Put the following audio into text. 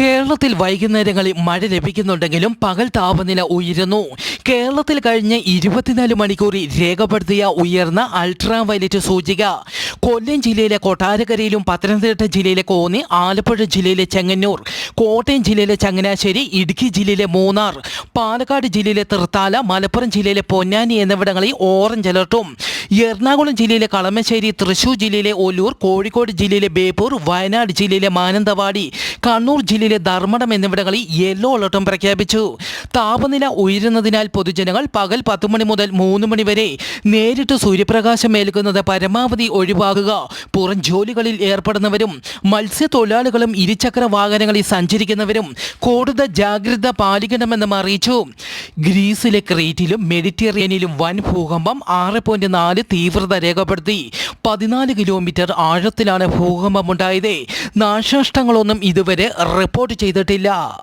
കേരളത്തിൽ വൈകുന്നേരങ്ങളിൽ മഴ ലഭിക്കുന്നുണ്ടെങ്കിലും പകൽ താപനില ഉയരുന്നു. കേരളത്തിൽ കഴിഞ്ഞ ഇരുപത്തിനാല് മണിക്കൂറിൽ രേഖപ്പെടുത്തിയ ഉയർന്ന അൾട്രാ വയലറ്റ് സൂചിക. കൊല്ലം ജില്ലയിലെ കൊട്ടാരക്കരയിലും പത്തനംതിട്ട ജില്ലയിലെ കോന്നി ആലപ്പുഴ ജില്ലയിലെ ചെങ്ങന്നൂർ കോട്ടയം ജില്ലയിലെ ചങ്ങനാശ്ശേരി ഇടുക്കി ജില്ലയിലെ മൂന്നാർ പാലക്കാട് ജില്ലയിലെ തൃത്താല മലപ്പുറം ജില്ലയിലെ പൊന്നാനി എന്നിവിടങ്ങളിൽ ഓറഞ്ച് അലർട്ടും. എറണാകുളം ജില്ലയിലെ കളമശ്ശേരി തൃശൂർ ജില്ലയിലെ ഒല്ലൂർ കോഴിക്കോട് ജില്ലയിലെ ബേപ്പൂർ വയനാട് ജില്ലയിലെ മാനന്തവാടി കണ്ണൂർ ജില്ലയിലെ ധർമ്മടം എന്നിവിടങ്ങളിൽ യെല്ലോ അലർട്ടും പ്രഖ്യാപിച്ചു. താപനില ഉയരുന്നതിനാൽ പൊതുജനങ്ങൾ പകൽ പത്ത് മണി മുതൽ മൂന്ന് മണി വരെ നേരിട്ട് സൂര്യപ്രകാശം ഏൽക്കുന്നത് പരമാവധി ഒഴിവാക്കുക. പുറം ജോലികളിൽ ഏർപ്പെടുന്നവരും മത്സ്യത്തൊഴിലാളികളും ഇരുചക്ര വാഹനങ്ങളിൽ സഞ്ചരിക്കുന്നവരും കൂടുതൽ ജാഗ്രത പാലിക്കണമെന്നും അറിയിച്ചു. ഗ്രീസിലെ ക്രീറ്റിലും മെഡിറ്ററേനിയനിലും വൻ ഭൂകമ്പം ആറ് പോയിന്റ് നാല് തീവ്രത രേഖപ്പെടുത്തി. പതിനാല് കിലോമീറ്റർ ആഴത്തിലാണ് ഭൂകമ്പമുണ്ടായത്. നാശനഷ്ടങ്ങളൊന്നും ഇതുവരെ റിപ്പോർട്ട് ചെയ്തിട്ടില്ല.